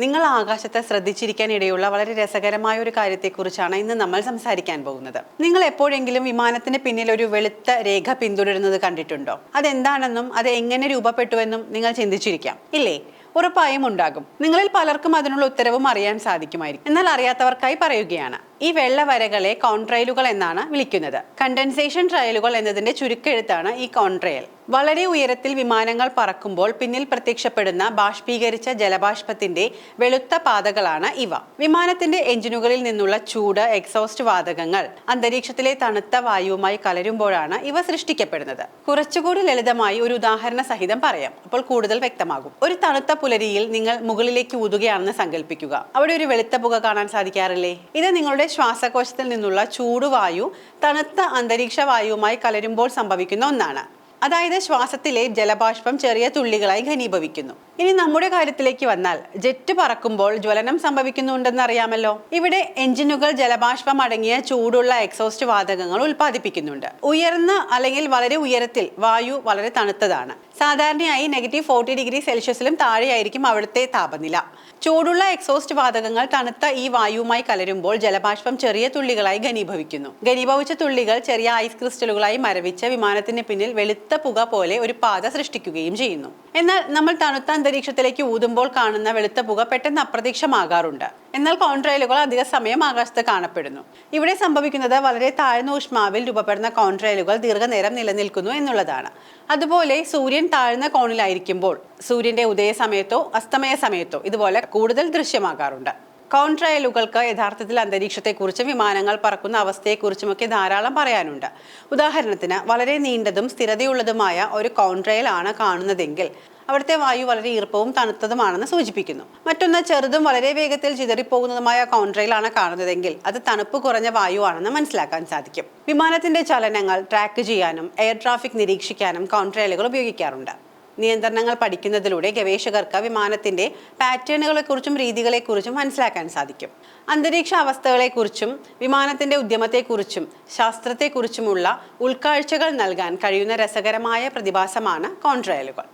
നിങ്ങൾ ആകാശത്തെ ശ്രദ്ധിച്ചിരിക്കാൻ ഇടയുള്ള വളരെ രസകരമായ ഒരു കാര്യത്തെക്കുറിച്ചാണ് ഇന്ന് നമ്മൾ സംസാരിക്കാൻ പോകുന്നത്. നിങ്ങൾ എപ്പോഴെങ്കിലും വിമാനത്തിന് പിന്നിൽ ഒരു വെളുത്ത രേഖ പിന്തുടരുന്നത് കണ്ടിട്ടുണ്ടോ? അതെന്താണെന്നും അത് എങ്ങനെ രൂപപ്പെട്ടുവെന്നും നിങ്ങൾ ചിന്തിച്ചിരിക്കാം. ഇല്ലേ? ഉറപ്പായും ഉണ്ടാകും. നിങ്ങളിൽ പലർക്കും അതിനുള്ള ഉത്തരവും അറിയാൻ സാധിക്കുമായിരിക്കും. എന്നാൽ അറിയാത്തവർക്കായി പറയുകയാണ്. ഈ വെള്ള വരകളെ കോൺട്രയലുകൾ എന്നാണ് വിളിക്കുന്നത്. കണ്ടൻസേഷൻ ട്രയലുകൾ എന്നതിന്റെ ചുരുക്കെഴുത്താണ് ഈ കോൺട്രയൽ. വളരെ ഉയരത്തിൽ വിമാനങ്ങൾ പറക്കുമ്പോൾ പിന്നിൽ പ്രത്യക്ഷപ്പെടുന്ന ബാഷ്പീകരിച്ച ജലബാഷ്പത്തിന്റെ വെളുത്ത പാതകളാണ് ഇവ. വിമാനത്തിന്റെ എഞ്ചിനുകളിൽ നിന്നുള്ള ചൂട് എക്സോസ്റ്റ് വാതകങ്ങൾ അന്തരീക്ഷത്തിലെ തണുത്ത വായുവുമായി കലരുമ്പോഴാണ് ഇവ സൃഷ്ടിക്കപ്പെടുന്നത്. കുറച്ചുകൂടി ലളിതമായി ഒരു ഉദാഹരണ സഹിതം പറയാം. അപ്പോൾ കൂടുതൽ വ്യക്തമാകും. ഒരു തണുത്ത പുലരിയിൽ നിങ്ങൾ മുകളിലേക്ക് ഊതുകയാണെന്ന് സങ്കല്പിക്കുക അവിടെ ഒരു വെളുത്ത പുക കാണാൻ സാധിക്കാറില്ലേ? ഇത് നിങ്ങളുടെ ശ്വാസകോശത്തിൽ നിന്നുള്ള ചൂടുവായു തണുത്ത അന്തരീക്ഷ വായുവുമായി കലരുമ്പോൾ സംഭവിക്കുന്ന ഒന്നാണ്. അതായത് ശ്വാസത്തിലെ ജലബാഷ്പം ചെറിയ തുള്ളികളായി ഘനീഭവിക്കുന്നു. ഇനി നമ്മുടെ കാര്യത്തിലേക്ക് വന്നാൽ ജെറ്റ് പറക്കുമ്പോൾ ജ്വലനം സംഭവിക്കുന്നുണ്ടെന്ന് അറിയാമല്ലോ. ഇവിടെ എഞ്ചിനുകൾ ജലബാഷ്പം അടങ്ങിയ ചൂടുള്ള എക്സോസ്റ്റ് വാതകങ്ങൾ ഉൽപ്പാദിപ്പിക്കുന്നുണ്ട്. ഉയർന്ന അല്ലെങ്കിൽ വളരെ ഉയരത്തിൽ വായു വളരെ തണുത്തതാണ്. സാധാരണയായി നെഗറ്റീവ് ഫോർട്ടി ഡിഗ്രി സെൽഷ്യസിലും താഴെയായിരിക്കും അവിടുത്തെ താപനില. ചൂടുള്ള എക്സോസ്റ്റ് വാതകങ്ങൾ തണുത്ത ഈ വായുവുമായി കലരുമ്പോൾ ജലബാഷ്പം ചെറിയ തുള്ളികളായി ഘനീഭവിക്കുന്നു. ഘനീഭവിച്ച തുള്ളികൾ ചെറിയ ഐസ് ക്രിസ്റ്റലുകളായി മരവിച്ച് വിമാനത്തിന് പിന്നിൽ വെളുത്ത പുക പോലെ ഒരു പാത സൃഷ്ടിക്കുകയും ചെയ്യുന്നു. എന്നാൽ നമ്മൾ തണുത്ത അന്തരീക്ഷത്തിലേക്ക് ഊതുമ്പോൾ കാണുന്ന വെളുത്ത പുക പെട്ടെന്ന് അപ്രത്യക്ഷമാകാറുണ്ട്. എന്നാൽ കോൺട്രയലുകൾ അധിക സമയം ആകാശത്ത് കാണപ്പെടുന്നു. ഇവിടെ സംഭവിക്കുന്നത് വളരെ താഴ്ന്ന ഊഷ്മാവിൽ രൂപപ്പെടുന്ന കോൺട്രയലുകൾ ദീർഘനേരം നിലനിൽക്കുന്നു എന്നുള്ളതാണ്. അതുപോലെ സൂര്യൻ താഴ്ന്ന കോണിലായിരിക്കുമ്പോൾ സൂര്യന്റെ ഉദയ സമയത്തോ അസ്തമയ സമയത്തോ ഇതുപോലെ കൂടുതൽ ദൃശ്യമാകാറുണ്ട്. കോൺട്രയലുകൾക്ക് യഥാർത്ഥത്തിൽ അന്തരീക്ഷത്തെക്കുറിച്ചും വിമാനങ്ങൾ പറക്കുന്ന അവസ്ഥയെക്കുറിച്ചുമൊക്കെ ധാരാളം പറയാനുണ്ട്. ഉദാഹരണത്തിന് വളരെ നീണ്ടതും സ്ഥിരതയുള്ളതുമായ ഒരു കോൺട്രയൽ ആണ് കാണുന്നതെങ്കിൽ അവിടുത്തെ വായു വളരെ ഈർപ്പവും തണുത്തതുമാണെന്ന് സൂചിപ്പിക്കുന്നു. മറ്റൊന്ന് ചെറുതും വളരെ വേഗത്തിൽ ചിതറിപ്പോകുന്നതുമായ കോൺട്രയിലാണ് കാണുന്നതെങ്കിൽ അത് തണുപ്പ് കുറഞ്ഞ വായുവാണെന്ന് മനസ്സിലാക്കാൻ സാധിക്കും. വിമാനത്തിന്റെ ചലനങ്ങൾ ട്രാക്ക് ചെയ്യാനും എയർ ട്രാഫിക് നിരീക്ഷിക്കാനും കോൺട്രയലുകൾ ഉപയോഗിക്കാറുണ്ട്. നിയന്ത്രണങ്ങൾ പഠിക്കുന്നതിലൂടെ ഗവേഷകർക്ക് വിമാനത്തിന്റെ പാറ്റേണുകളെക്കുറിച്ചും രീതികളെക്കുറിച്ചും മനസ്സിലാക്കാൻ സാധിക്കും. അന്തരീക്ഷ അവസ്ഥകളെക്കുറിച്ചും വിമാനത്തിന്റെ ഉദ്യമത്തെക്കുറിച്ചും ശാസ്ത്രത്തെക്കുറിച്ചുമുള്ള ഉൾക്കാഴ്ചകൾ നൽകാൻ കഴിയുന്ന രസകരമായ പ്രതിഭാസമാണ് കോൺട്രയലുകൾ.